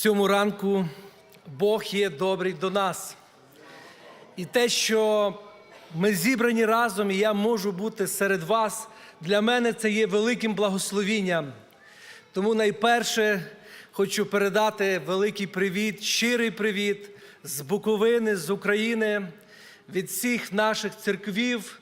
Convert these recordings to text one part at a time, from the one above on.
цьому ранку Бог є добрий до нас. І те, що ми зібрані разом, і я можу бути серед вас, для мене це є великим благословінням. Тому найперше хочу передати великий привіт, щирий привіт з Буковини, з України, від всіх наших церквів.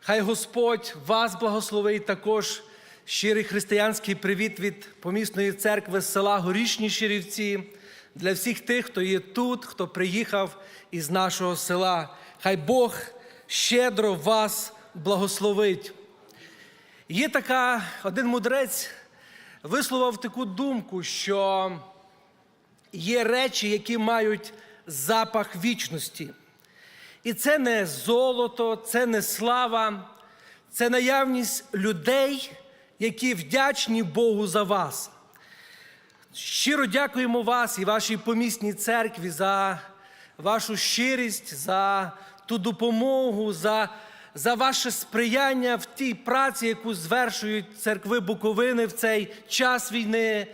Хай Господь вас благословить також щирий християнський привіт від помісної церкви з села Горішні Щирівці для всіх тих, хто є тут, хто приїхав із нашого села. Хай Бог щедро вас благословить. Є така, один мудрець висловив таку думку, що є речі, які мають запах вічності. І це не золото, це не слава, це наявність людей, які вдячні Богу за вас. Щиро дякуємо вас і вашій помісній церкві за вашу щирість, за ту допомогу, за, за ваше сприяння в тій праці, яку звершують церкви Буковини в цей час війни.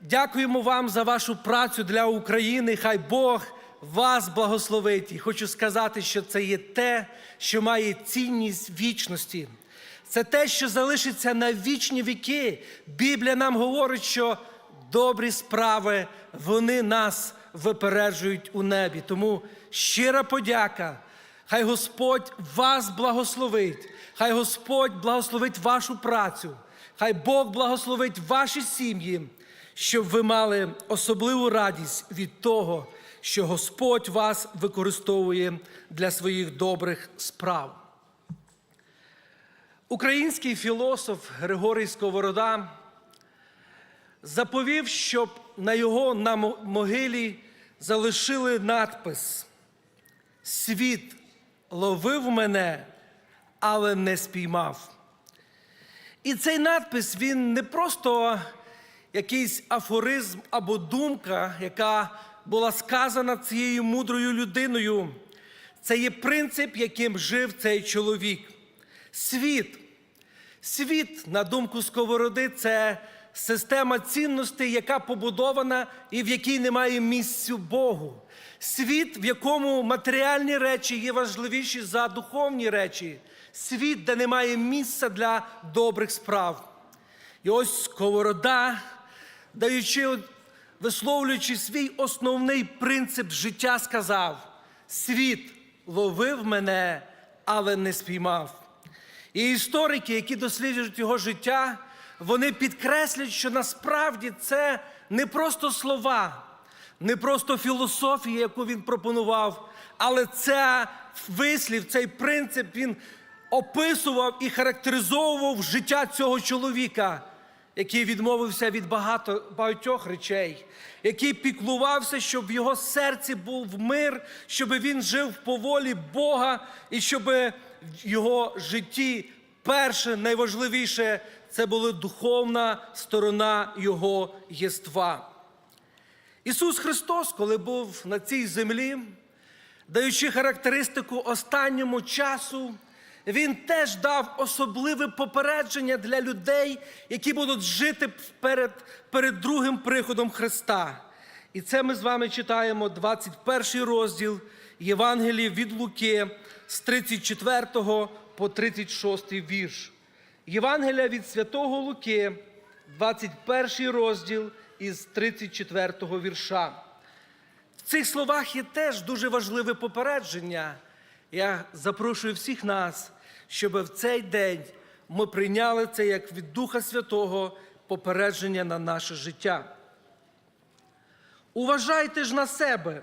Дякуємо вам за вашу працю для України. Хай Бог вас благословить. І хочу сказати, що це є те, що має цінність вічності. Це те, що залишиться на вічні віки. Біблія нам говорить, що добрі справи вони нас випереджують у небі. Тому щира подяка. Хай Господь вас благословить, хай Господь благословить вашу працю, хай Бог благословить ваші сім'ї, щоб ви мали особливу радість від того, що Господь вас використовує для своїх добрих справ. Український філософ Григорій Сковорода заповів, щоб на його на могилі залишили надпис Світ ловив мене, але не спіймав. І цей надпис він не просто якийсь афоризм або думка, яка була сказана цією мудрою людиною. Це є принцип, яким жив цей чоловік. Світ. Світ, на думку Сковороди, це система цінностей, яка побудована і в якій немає місцю Богу. Світ, в якому матеріальні речі є важливіші за духовні речі. Світ, де немає місця для добрих справ. І ось Сковорода, даючи, висловлюючи свій основний принцип життя, сказав: світ ловив мене, але не спіймав. І історики, які досліджують його життя, вони підкреслюють, що насправді це не просто слова, не просто філософія, яку він пропонував, але це вислів, цей принцип він описував і характеризовував життя цього чоловіка, який відмовився від багато, багатьох речей, який піклувався, щоб в його серці був мир, щоб він жив по волі Бога і щоб в його житті перше, найважливіше це була духовна сторона його єства. Ісус Христос, коли був на цій землі, даючи характеристику останньому часу, Він теж дав особливе попередження для людей, які будуть жити перед, перед другим приходом Христа. І це ми з вами читаємо 21 розділ Євангелії від Луки з 34 по 36 вірш. Євангелія від Святого Луки, 21 розділ із 34 вірша. В цих словах є теж дуже важливе попередження. Я запрошую всіх нас, щоб в цей день ми прийняли це як від Духа Святого попередження на наше життя. Уважайте ж на себе,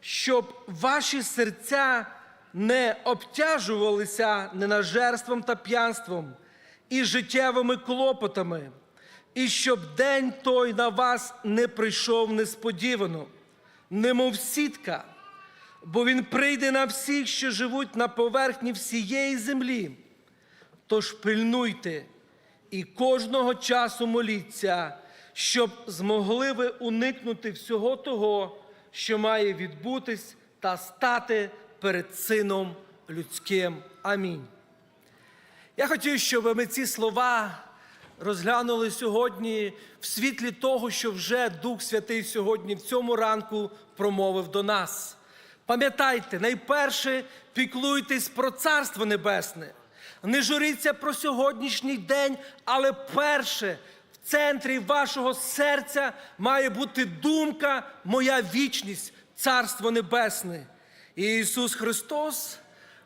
щоб ваші серця не обтяжувалися ненажерством та п'янством і життєвими клопотами, і щоб день той на вас не прийшов несподівано, немов сітка, бо він прийде на всіх, що живуть на поверхні всієї землі. Тож пильнуйте і кожного часу моліться, щоб змогли ви уникнути всього того, що має відбутись та стати перед Сином людським. Амінь. Я хотів, щоб ми ці слова розглянули сьогодні в світлі того, що вже Дух Святий сьогодні в цьому ранку промовив до нас. Пам'ятайте, найперше піклуйтесь про Царство Небесне. Не журіться про сьогоднішній день, але перше центрі вашого серця має бути думка, моя вічність, Царство Небесне. І Ісус Христос,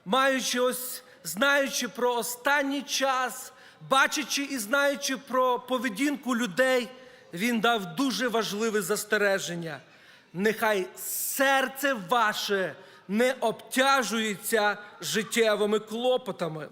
маючи ось, знаючи про останній час, бачачи і знаючи про поведінку людей, Він дав дуже важливе застереження. Нехай серце ваше не обтяжується життєвими клопотами.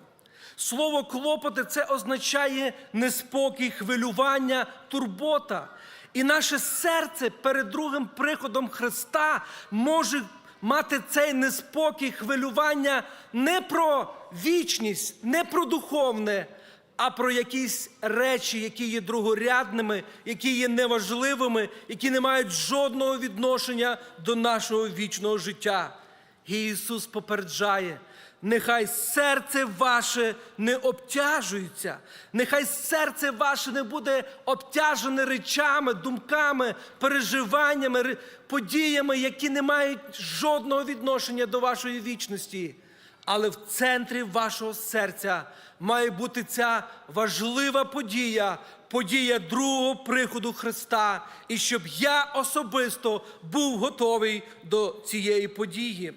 Слово клопоти це означає неспокій, хвилювання, турбота. І наше серце перед другим приходом Христа може мати цей неспокій, хвилювання не про вічність, не про духовне, а про якісь речі, які є другорядними, які є неважливими, які не мають жодного відношення до нашого вічного життя. І Ісус попереджає, нехай серце ваше не обтяжується, нехай серце ваше не буде обтяжене речами, думками, переживаннями, подіями, які не мають жодного відношення до вашої вічності. Але в центрі вашого серця має бути ця важлива подія, подія другого приходу Христа, і щоб я особисто був готовий до цієї події.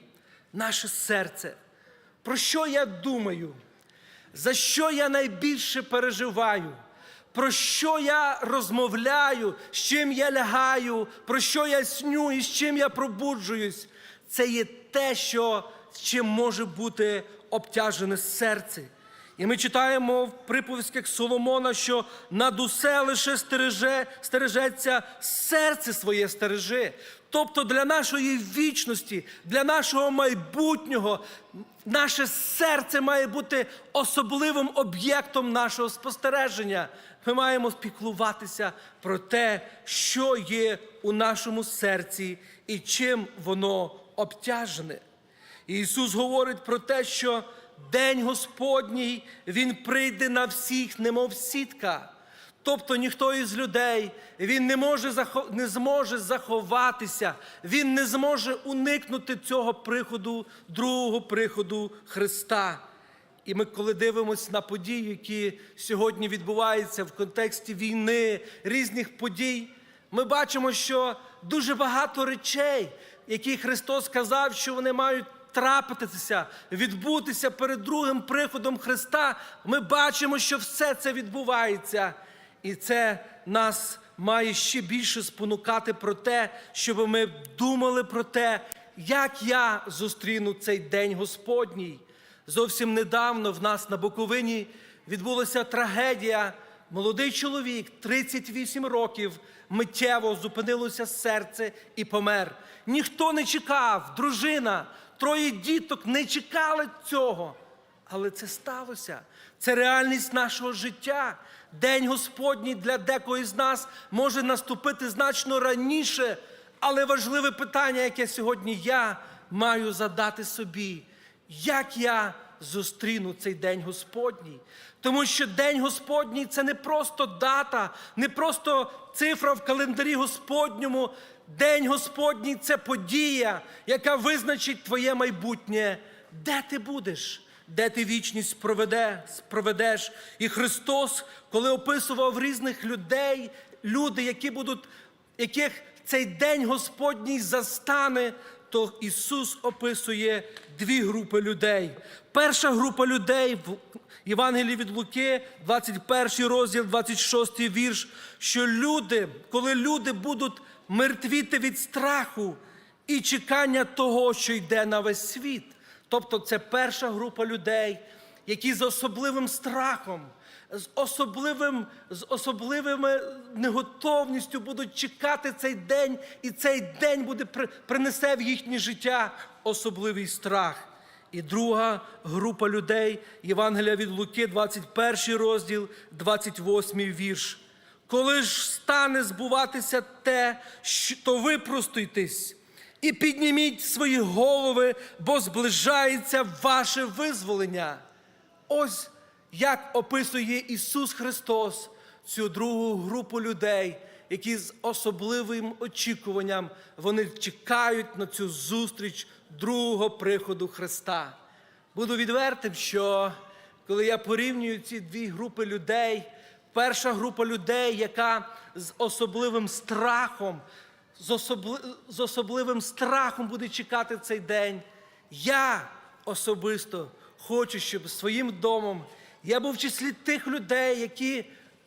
Наше серце. Про що я думаю? За що я найбільше переживаю? Про що я розмовляю, з чим я лягаю, про що я сню і з чим я пробуджуюсь? Це є те, що з чим може бути обтяжене серце. І ми читаємо в приповістках Соломона, що над усе лише стереже, стережеться серце своє стережи. Тобто для нашої вічності, для нашого майбутнього, наше серце має бути особливим об'єктом нашого спостереження. Ми маємо спіклуватися про те, що є у нашому серці і чим воно обтяжене. Ісус говорить про те, що День Господній Він прийде на всіх, немов сітка. Тобто ніхто із людей він не, може, не зможе заховатися, він не зможе уникнути цього приходу, другого приходу Христа. І ми, коли дивимося на події, які сьогодні відбуваються в контексті війни, різних подій, ми бачимо, що дуже багато речей, які Христос сказав, що вони мають трапитися, відбутися перед другим приходом Христа, ми бачимо, що все це відбувається. І це нас має ще більше спонукати про те, щоб ми думали про те, як я зустріну цей день Господній. Зовсім недавно в нас на Буковині відбулася трагедія. Молодий чоловік, 38 років, миттєво зупинилося серце і помер. Ніхто не чекав, дружина, троє діток не чекали цього. Але це сталося. Це реальність нашого життя. День Господній для декого з нас може наступити значно раніше. Але важливе питання, яке сьогодні я маю задати собі, як я зустріну цей день Господній. Тому що День Господній це не просто дата, не просто цифра в календарі Господньому. День Господній це подія, яка визначить твоє майбутнє. Де ти будеш? Де ти вічність проведе, проведеш? І Христос, коли описував різних людей, люди, які будуть, яких цей день Господній застане, то Ісус описує дві групи людей. Перша група людей в Євангелії від Луки, 21 розділ, 26 вірш, що люди, коли люди будуть мертвіти від страху і чекання того, що йде на весь світ. Тобто це перша група людей, які з особливим страхом, з особливим, з особливими неготовністю будуть чекати цей день, і цей день буде при- принесе в їхнє життя особливий страх. І друга група людей, Євангелія від Луки, 21 розділ, 28 вірш. Коли ж стане збуватися те, що- то випростуйтесь і підніміть свої голови, бо зближається ваше визволення. Ось як описує Ісус Христос цю другу групу людей, які з особливим очікуванням вони чекають на цю зустріч другого приходу Христа. Буду відвертим, що коли я порівнюю ці дві групи людей, перша група людей, яка з особливим страхом, з, особли... з особливим страхом буде чекати цей день, я особисто хочу, щоб своїм домом я був в числі тих людей, які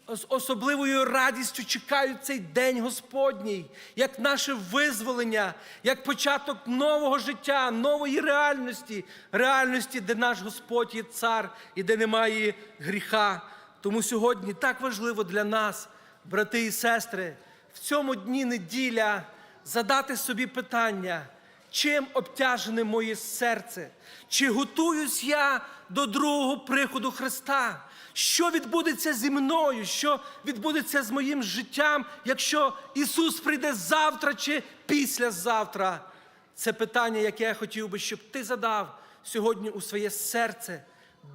з особливою радістю чекають цей день Господній, як наше визволення, як початок нового життя, нової реальності, реальності, де наш Господь є цар і де немає гріха. Тому сьогодні так важливо для нас, брати і сестри, в цьому дні неділя задати собі питання. Чим обтяжене моє серце? Чи готуюсь я до другого приходу Христа? Що відбудеться зі мною? Що відбудеться з моїм життям, якщо Ісус прийде завтра чи післязавтра? Це питання, яке я хотів би, щоб ти задав сьогодні у своє серце.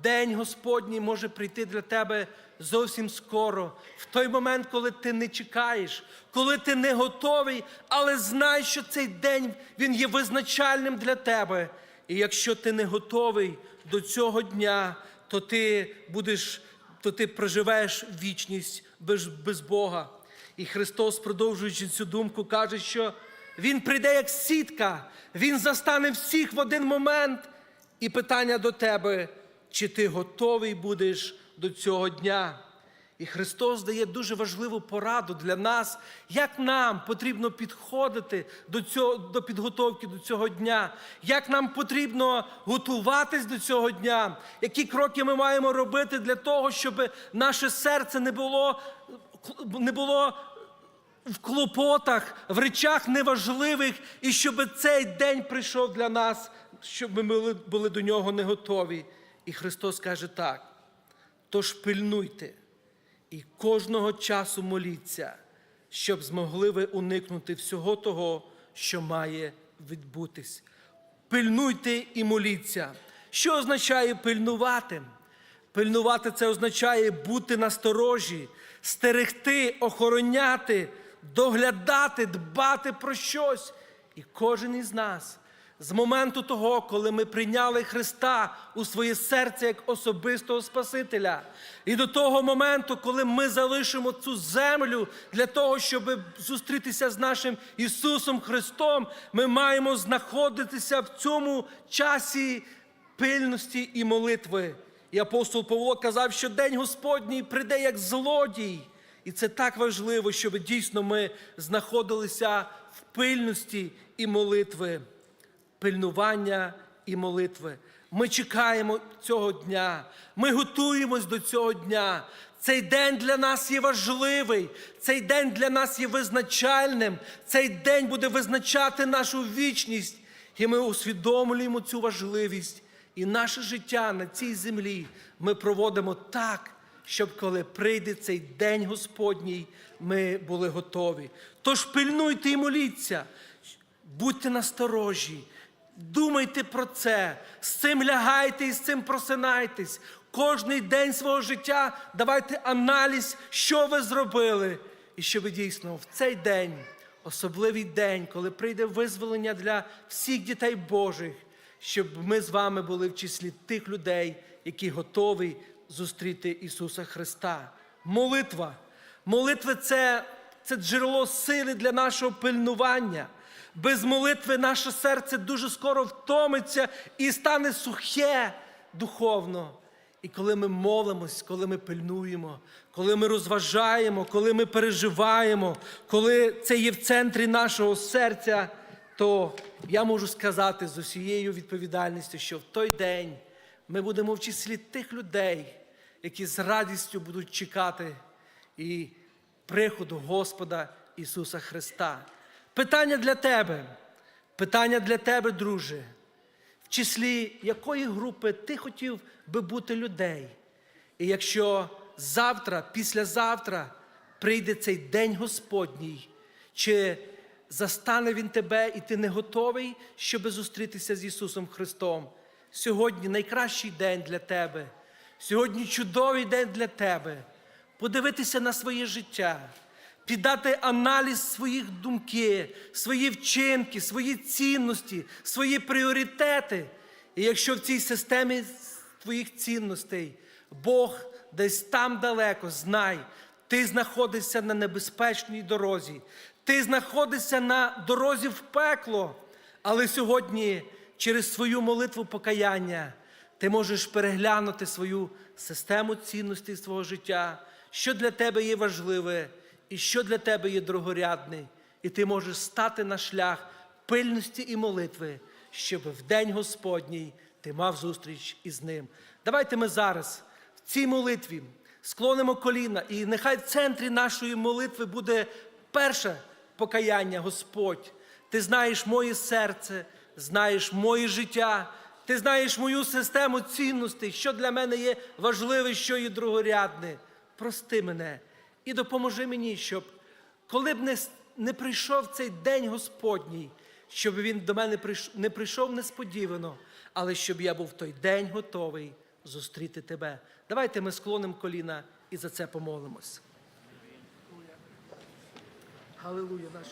День Господній може прийти для тебе зовсім скоро, в той момент, коли ти не чекаєш, коли ти не готовий, але знай, що цей день він є визначальним для тебе. І якщо ти не готовий до цього дня, то ти будеш, то ти проживеш вічність без, без Бога. І Христос, продовжуючи цю думку, каже, що Він прийде як сітка, Він застане всіх в один момент. І питання до тебе, чи ти готовий будеш до цього дня? І Христос дає дуже важливу пораду для нас, як нам потрібно підходити до цього, до підготовки до цього дня, як нам потрібно готуватись до цього дня, які кроки ми маємо робити для того, щоб наше серце не було, не було в клопотах, в речах неважливих, і щоб цей день прийшов для нас, щоб ми були, до нього не готові. І Христос каже так: тож пильнуйте і кожного часу моліться, щоб змогли ви уникнути всього того, що має відбутись. Пильнуйте і моліться. Що означає пильнувати? Пильнувати це означає бути насторожі, стерегти, охороняти, доглядати, дбати про щось. І кожен із нас з моменту того, коли ми прийняли Христа у своє серце як особистого Спасителя, і до того моменту, коли ми залишимо цю землю для того, щоб зустрітися з нашим Ісусом Христом, ми маємо знаходитися в цьому часі пильності і молитви. І апостол Павло казав, що день Господній прийде як злодій. І це так важливо, щоб дійсно ми знаходилися в пильності і молитви, пильнування і молитви. Ми чекаємо цього дня, ми готуємось до цього дня. Цей день для нас є важливий, цей день для нас є визначальним, цей день буде визначати нашу вічність. І ми усвідомлюємо цю важливість. І наше життя на цій землі ми проводимо так, щоб коли прийде цей день Господній, ми були готові. Тож пильнуйте і моліться, будьте насторожі, думайте про це, з цим лягайте і з цим просинайтесь. Кожний день свого життя давайте аналіз, що ви зробили. І щоб дійсно в цей день, особливий день, коли прийде визволення для всіх дітей Божих, щоб ми з вами були в числі тих людей, які готові зустріти Ісуса Христа. Молитва. Молитва це, це джерело сили для нашого пильнування. Без молитви наше серце дуже скоро втомиться і стане сухе духовно. І коли ми молимось, коли ми пильнуємо, коли ми розважаємо, коли ми переживаємо, коли це є в центрі нашого серця, то я можу сказати з усією відповідальністю, що в той день ми будемо в числі тих людей, які з радістю будуть чекати і приходу Господа Ісуса Христа. Питання для тебе, питання для тебе, друже, в числі якої групи ти хотів би бути людей? І якщо завтра, післязавтра прийде цей день Господній, чи застане Він тебе, і ти не готовий, щоб зустрітися з Ісусом Христом? Сьогодні найкращий день для тебе, сьогодні чудовий день для тебе. подивитися на своє життя, піддати аналіз своїх думки, свої вчинки, свої цінності, свої пріоритети. І якщо в цій системі твоїх цінностей Бог десь там далеко, знай, ти знаходишся на небезпечній дорозі, ти знаходишся на дорозі в пекло. Але сьогодні через свою молитву покаяння ти можеш переглянути свою систему цінностей свого життя, що для тебе є важливе і що для тебе є другорядне. І ти можеш стати на шлях пильності і молитви, щоб в день Господній ти мав зустріч із ним. Давайте ми зараз в цій молитві склонимо коліна, і нехай в центрі нашої молитви буде перше покаяння, Господь. Ти знаєш моє серце, знаєш моє життя, ти знаєш мою систему цінностей, що для мене є важливе, що є другорядне. Прости мене і допоможи мені, щоб коли б не, не прийшов цей день Господній, щоб він до мене не прийшов несподівано, але щоб я був в той день готовий зустріти тебе. Давайте ми склонимо коліна і за це помолимось. Халилуя, наші